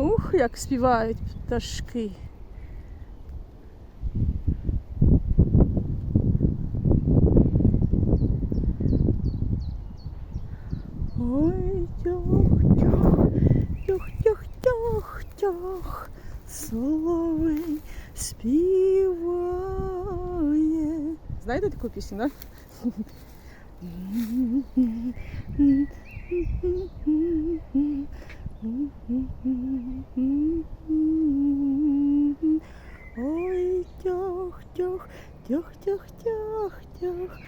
Ух, як співають пташки. Ой, тьох, тьох, тьох, тьох, соловей співає. Знаєте таку пісню, да? Ой, тьох, тьох, тьох, тьох, тьох, тьох, м, співає. м, Запашина. м, м, м, м, Тьох, тьох, тьох, тьох, тьох, тьох.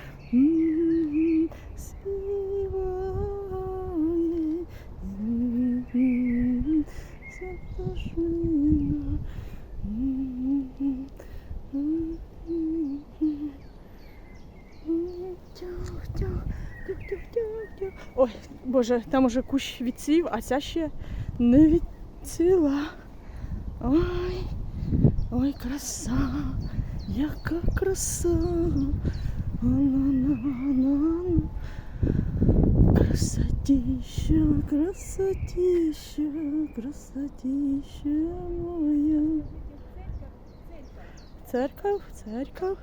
Ой, Боже, там уже кущ відцвів, а ця ще не відцвіла. Ой, ой, краса, яка краса. Красотища, красотища, красотища моя. Церков, церков.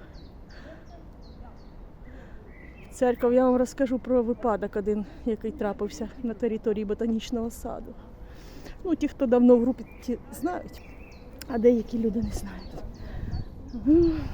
Церков, я вам розкажу про випадок один, який трапився на території ботанічного саду. Ну, ті, хто давно в групі, ті знають, а деякі люди не знають. 嗯